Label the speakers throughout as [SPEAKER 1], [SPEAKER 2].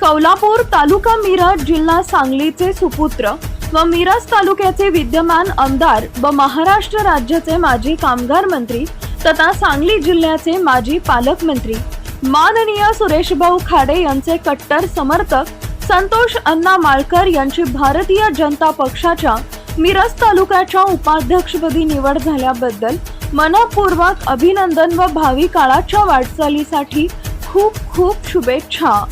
[SPEAKER 1] कौलापूर तालुका मिरज जिल्हा सांगलीचे सुपुत्र व मिरज तालुक्याचे विद्यमान आमदार व महाराष्ट्र राज्याचे माजी कामगार मंत्री तथा सांगली जिल्ह्याचे माजी पालकमंत्री माननीय सुरेशभाऊ खाडे यांचे कट्टर समर्थक संतोष अण्णा माळकर यांची भारतीय जनता पक्षाच्या मिरज तालुक्याच्या उपाध्यक्षपदी निवड झाल्याबद्दल मनपूर्वक अभिनंदन व भावी काळाच्या वाटचालीसाठी खूप खूप शुभेच्छा.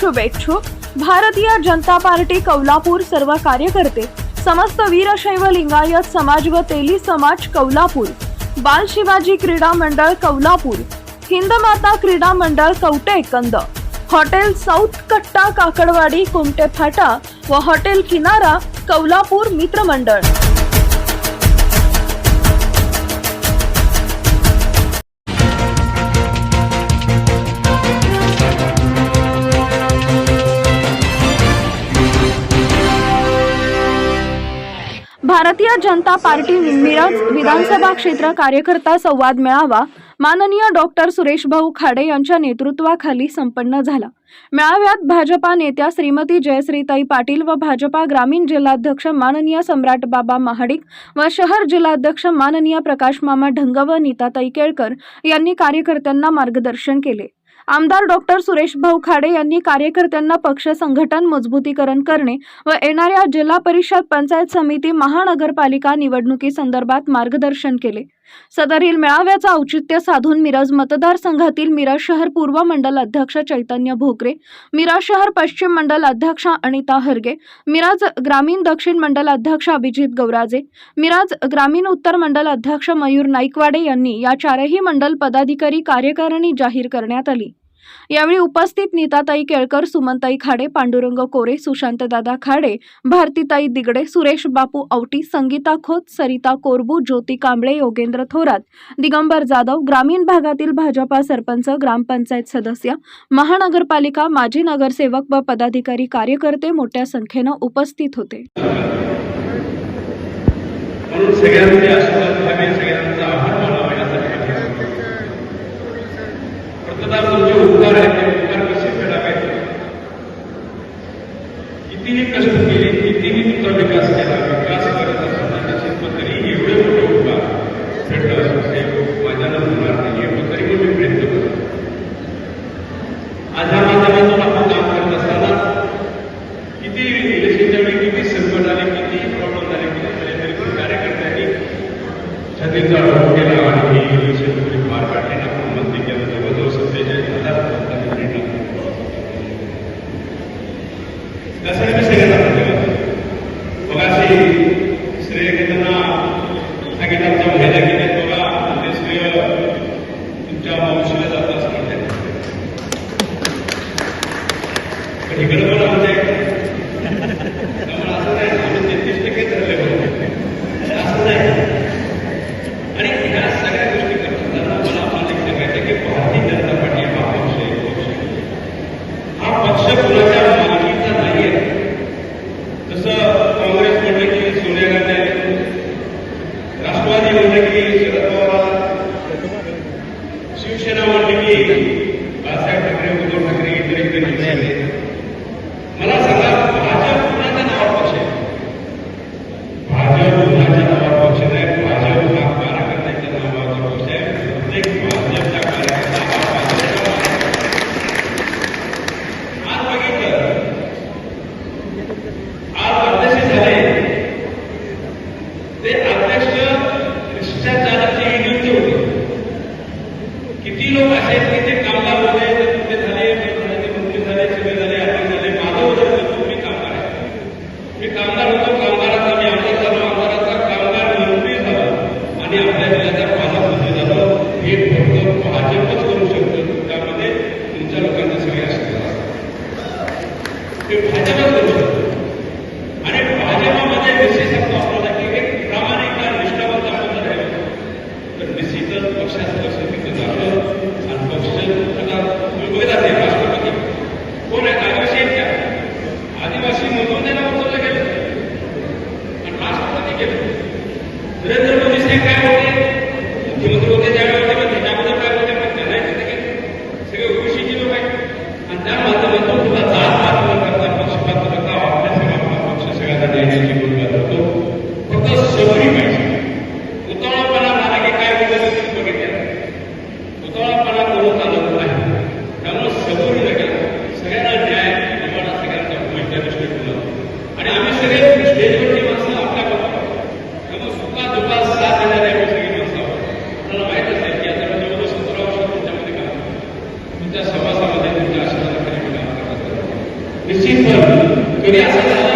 [SPEAKER 1] शुभेच्छुक भारतीय जनता पार्टी कौलापूर सर्व कार्यकर्ते समस्त वीरशैव लिंगायत समाज व तेली समाज कौलापूर बाल शिवाजी क्रीडा मंडळ कौलापूर हिंदमाता क्रीडा मंडळ कवटेकंद हॉटेल साऊथ कट्टा काकडवाडी कुमटे फाटा व हॉटेल किनारा कौलापूर मित्रमंडळ भारतीय जनता पार्टी मिरज विधानसभा क्षेत्र कार्यकर्ता संवाद मेळावा माननीय डॉक्टर सुरेश भाऊ खाडे यांच्या नेतृत्वाखाली संपन्न झाला. मेळाव्यात भाजपा नेत्या श्रीमती जयश्रीताई पाटील व भाजपा ग्रामीण जिल्हाध्यक्ष माननीय सम्राट बाबा महाडिक व शहर जिल्हाध्यक्ष माननीय प्रकाश मामा ढंग व नीताताई केळकर यांनी कार्यकर्त्यांना मार्गदर्शन केले. आमदार डॉक्टर सुरेश भाऊ खाडे यांनी कार्यकर्त्यांना पक्ष संघटन मजबूतीकरण करणे व येणाऱ्या जिल्हा परिषद पंचायत समिती महानगरपालिका निवडणुकीसंदर्भात मार्गदर्शन केले. सदरील मेळाव्याचं औचित्य साधून मिरज मतदारसंघातील मिरज शहर पूर्व मंडल अध्यक्ष चैतन्य भोकरे मिरज शहर पश्चिम मंडल अध्यक्ष अनिता हरगे मिरज ग्रामीण दक्षिण मंडल अध्यक्ष अभिजित गौराजे मिरज ग्रामीण उत्तर मंडल अध्यक्ष मयूर नाईकवाडे यांनी या चारही मंडल पदाधिकारी कार्यकारिणी जाहीर करण्यात आली. यावेळी उपस्थित नीताताई केळकर सुमनताई खाडे पांडुरंग कोरे सुशांतदादा खाडे भारतीताई दिगडे सुरेश बापू औटी संगीता खोत सरिता कोरबू ज्योती कांबळे योगेंद्र थोरात दिगंबर जाधव ग्रामीण भागातील भाजपा सरपंच ग्रामपंचायत सदस्य महानगरपालिका माजी नगरसेवक व पदाधिकारी कार्यकर्ते मोठ्या संख्येनं उपस्थित होते.
[SPEAKER 2] That's it. मुख्यमंत्री होते Amen.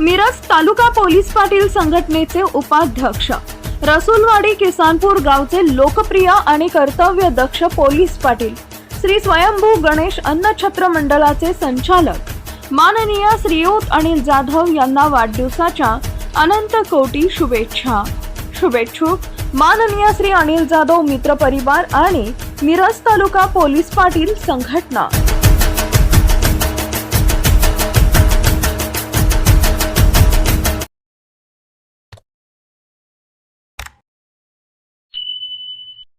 [SPEAKER 1] मिरज तालुका पोलीस पाटील संघटनेचे उपाध्यक्ष. रसूलवाडी किसानपूर गावचे लोकप्रिय आणि कर्तव्य दक्ष पोलीस पाटील. श्री स्वयंभू गणेश अन्नछत्र मंडळाचे संचालक. माननीय श्रीयुत अनिल जाधव यांना वाढदिवसाच्या अनंत कोटी शुभेच्छा. शुभेच्छुक माननीय श्री अनिल जाधव मित्र परिवार आणि मिरज तालुका पोलीस पाटील संघटना.